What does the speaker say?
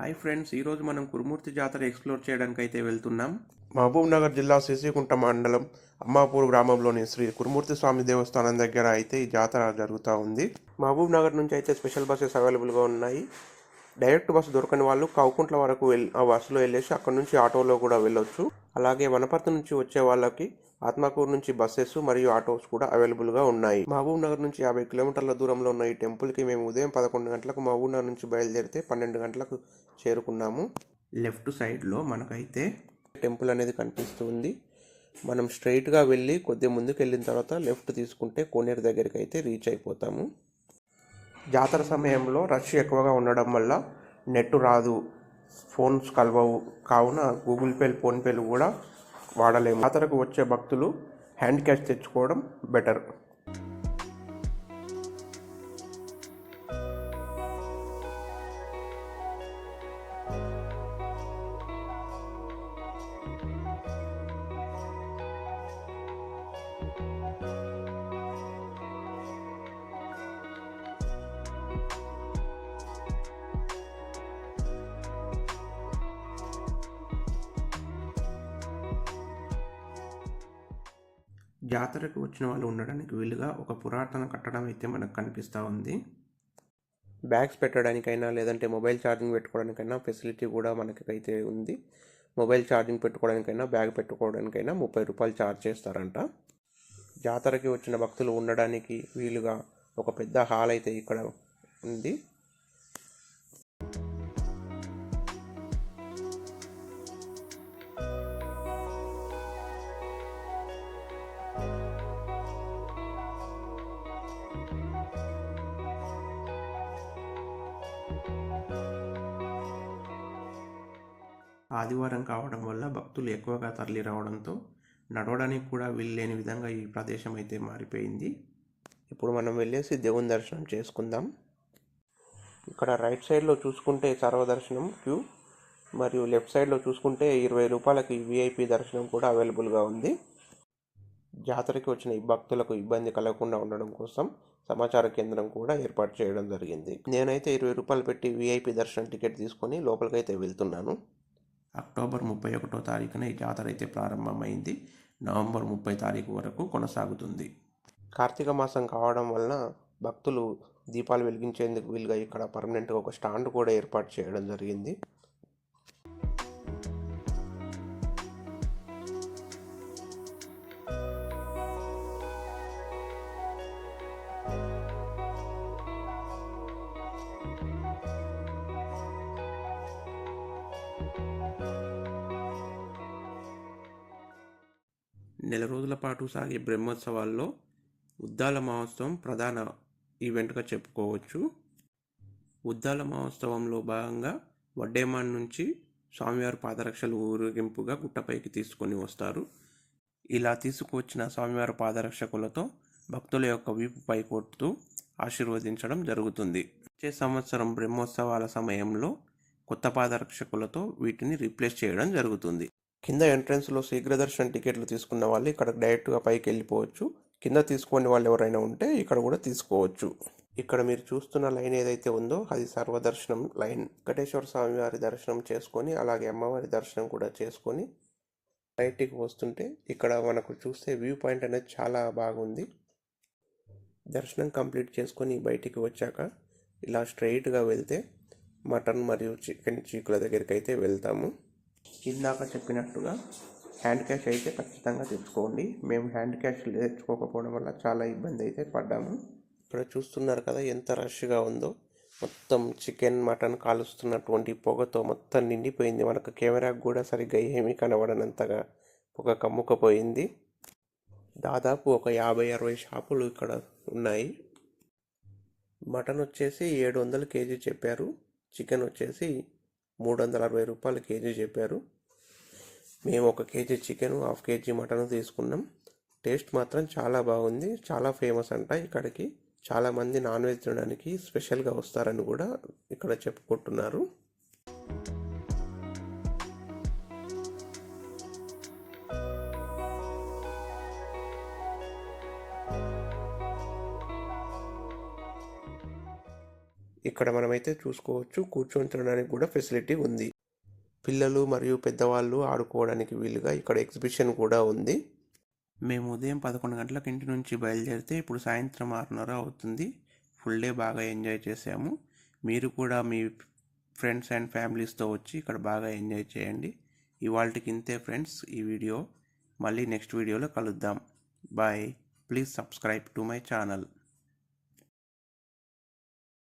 Hi friends ఈరోజు మనం కురుమూర్తి జాతర ఎక్స్ప్లోర్ చేయడానికి అయితే వెళ్తున్నాం. మహబూబ్ నగర్ జిల్లా సిసికుంట మండలం అమ్మాపూర్ గ్రామంలోని శ్రీ కురుమూర్తి స్వామి దేవస్థానం దగ్గర అయితే ఈ జాతర జరుగుతూ ఉంది. మహబూబ్ నగర్ నుంచి అయితే స్పెషల్ బస్సెస్ అవైలబుల్గా ఉన్నాయి. డైరెక్ట్ బస్సు దొరకని వాళ్ళు కౌకుంట్ల వరకు వెళ్ళి ఆ బస్సులో వెళ్ళేసి అక్కడ నుంచి ఆటోలో కూడా వెళ్ళొచ్చు. అలాగే వనపర్తి నుంచి వచ్చే వాళ్ళకి ఆత్మకూరు నుంచి బస్సెస్ మరియు ఆటోస్ కూడా అవైలబుల్గా ఉన్నాయి. మహబూబ్ నగర్ నుంచి యాభై కిలోమీటర్ల దూరంలో ఉన్న ఈ టెంపుల్కి మేము ఉదయం పదకొండు గంటలకు మహబూబ్ నగర్ నుంచి బయలుదేరితే పన్నెండు గంటలకు చేరుకున్నాము. లెఫ్ట్ సైడ్లో మనకైతే టెంపుల్ అనేది కనిపిస్తుంది. మనం స్ట్రైట్గా వెళ్ళి కొద్ది ముందుకు వెళ్ళిన తర్వాత లెఫ్ట్ తీసుకుంటే కోనేరు దగ్గరికి అయితే రీచ్ అయిపోతాము. జాతర సమయంలో రష్ ఎక్కువగా ఉండడం వల్ల నెట్ రాదు. ఫోన్స్ కలవవు. కావున గూగుల్ పే ఫోన్పేలు కూడా వాడలేము. జాతరకు వచ్చే భక్తులు హ్యాండ్ క్యాష్ తెచ్చుకోవడం బెటర్. జాతరకు వచ్చిన వాళ్ళు ఉండడానికి వీలుగా ఒక పురాతన కట్టడం అయితే మనకు కనిపిస్తూ ఉంది. బ్యాగ్స్ పెట్టడానికైనా లేదంటే మొబైల్ ఛార్జింగ్ పెట్టుకోవడానికైనా ఫెసిలిటీ కూడా మనకి అయితే ఉంది. మొబైల్ ఛార్జింగ్ పెట్టుకోవడానికైనా బ్యాగ్ పెట్టుకోవడానికైనా ముప్పై రూపాయలు ఛార్జ్ చేస్తారంట. జాతరకి వచ్చిన భక్తులు ఉండడానికి వీలుగా ఒక పెద్ద హాల్ అయితే ఇక్కడ ఉంది. ఆదివారం కావడం వల్ల భక్తులు ఎక్కువగా తరలి రావడంతో నడవడానికి కూడా వీల్లేని విధంగా ఈ ప్రదేశం అయితే మారిపోయింది. ఇప్పుడు మనం వెళ్ళేసి దేవుని దర్శనం చేసుకుందాం. ఇక్కడ రైట్ సైడ్లో చూసుకుంటే సర్వదర్శనం క్యూ మరియు లెఫ్ట్ సైడ్లో చూసుకుంటే ఇరవై రూపాయలకి విఐపి దర్శనం కూడా అవైలబుల్గా ఉంది. జాతరకి వచ్చిన ఈ భక్తులకు ఇబ్బంది కలగకుండా ఉండడం కోసం సమాచార కేంద్రం కూడా ఏర్పాటు చేయడం జరిగింది. నేనైతే ఇరవై రూపాయలు పెట్టి విఐపి దర్శనం టికెట్ తీసుకొని లోపలికైతే వెళ్తున్నాను. అక్టోబర్ ముప్పై ఒకటో తారీఖున ఈ జాతర అయితే ప్రారంభమైంది. నవంబర్ ముప్పై తారీఖు వరకు కొనసాగుతుంది. కార్తీక మాసం కావడం వలన భక్తులు దీపాలు వెలిగించేందుకు వీలుగా ఇక్కడ పర్మనెంట్గా ఒక స్టాండ్ కూడా ఏర్పాటు చేయడం జరిగింది. నెల రోజుల పాటు సాగే బ్రహ్మోత్సవాల్లో ఉద్దాల మహోత్సవం ప్రధాన ఈవెంట్గా చెప్పుకోవచ్చు. ఉద్దాల మహోత్సవంలో భాగంగా వడ్డేమాన్ నుంచి స్వామివారి పాదరక్షలు ఊరేగింపుగా గుట్టపైకి తీసుకొని వస్తారు. ఇలా తీసుకువచ్చిన స్వామివారి పాదరక్షకులతో భక్తుల యొక్క వీపుపై కొడుతూ ఆశీర్వదించడం జరుగుతుంది. వచ్చే సంవత్సరం బ్రహ్మోత్సవాల సమయంలో కొత్త పాదరక్షకులతో వీటిని రీప్లేస్ చేయడం జరుగుతుంది. కింద ఎంట్రన్స్లో శీఘ్ర దర్శన్ టికెట్లు తీసుకున్న వాళ్ళు ఇక్కడ డైరెక్ట్గా పైకి వెళ్ళిపోవచ్చు. కింద తీసుకోని వాళ్ళు ఎవరైనా ఉంటే ఇక్కడ కూడా తీసుకోవచ్చు. ఇక్కడ మీరు చూస్తున్న లైన్ ఏదైతే ఉందో అది సర్వదర్శనం లైన్. వెంకటేశ్వర స్వామి వారి దర్శనం చేసుకొని అలాగే అమ్మవారి దర్శనం కూడా చేసుకొని బయటికి వస్తుంటే ఇక్కడ మనకు చూస్తే వ్యూ పాయింట్ అనేది చాలా బాగుంది. దర్శనం కంప్లీట్ చేసుకొని బయటికి వచ్చాక ఇలా స్ట్రైట్గా వెళ్తే మటన్ మరియు చికెన్ చీకుల దగ్గరికి అయితే వెళ్తాము. ఇందాక చెప్పినట్టుగా హ్యాండ్ క్యాష్ అయితే ఖచ్చితంగా తెచ్చుకోండి. మేము హ్యాండ్ క్యాష్ తెచ్చుకోకపోవడం వల్ల చాలా ఇబ్బంది అయితే పడ్డాము. ఇక్కడ చూస్తున్నారు కదా ఎంత రష్గా ఉందో. మొత్తం చికెన్ మటన్ కాలుస్తున్నటువంటి పొగతో మొత్తం నిండిపోయింది. మనకు కెమెరాకు కూడా సరిగ్గా ఏమీ కనబడనంతగా పొగ కమ్ముకపోయింది. దాదాపు ఒక యాభై అరవై షాపులు ఇక్కడ ఉన్నాయి. మటన్ వచ్చేసి ఏడు వందలు కేజీ చెప్పారు. చికెన్ వచ్చేసి మూడు వందల అరవై రూపాయలు కేజీ చెప్పారు. మేము ఒక KG chicken half KG mutton తీసుకున్నాం. టేస్ట్ మాత్రం చాలా బాగుంది. చాలా ఫేమస్ అంట ఇక్కడికి. చాలామంది నాన్ వెజ్ తినడానికి స్పెషల్గా వస్తారని కూడా ఇక్కడ చెప్పుకుంటున్నారు. ఇక్కడ మనమైతే చూసుకోవచ్చు కూర్చొని తినడానికి కూడా ఫెసిలిటీ ఉంది. పిల్లలు మరియు పెద్దవాళ్ళు ఆడుకోవడానికి వీలుగా ఇక్కడ ఎగ్జిబిషన్ కూడా ఉంది. మేము ఉదయం పదకొండు గంటలకు ఇంటి నుంచి బయలుదేరితే ఇప్పుడు సాయంత్రం ఆరున్నర అవుతుంది. ఫుల్ డే బాగా ఎంజాయ్ చేసాము మీరు కూడా మీ ఫ్రెండ్స్ అండ్ ఫ్యామిలీస్తో వచ్చి ఇక్కడ బాగా ఎంజాయ్ చేయండి. ఇవాళకి ఇంతే ఫ్రెండ్స్ ఈ వీడియో. మళ్ళీ నెక్స్ట్ వీడియోలో కలుద్దాం. Bye. Please subscribe to my channel.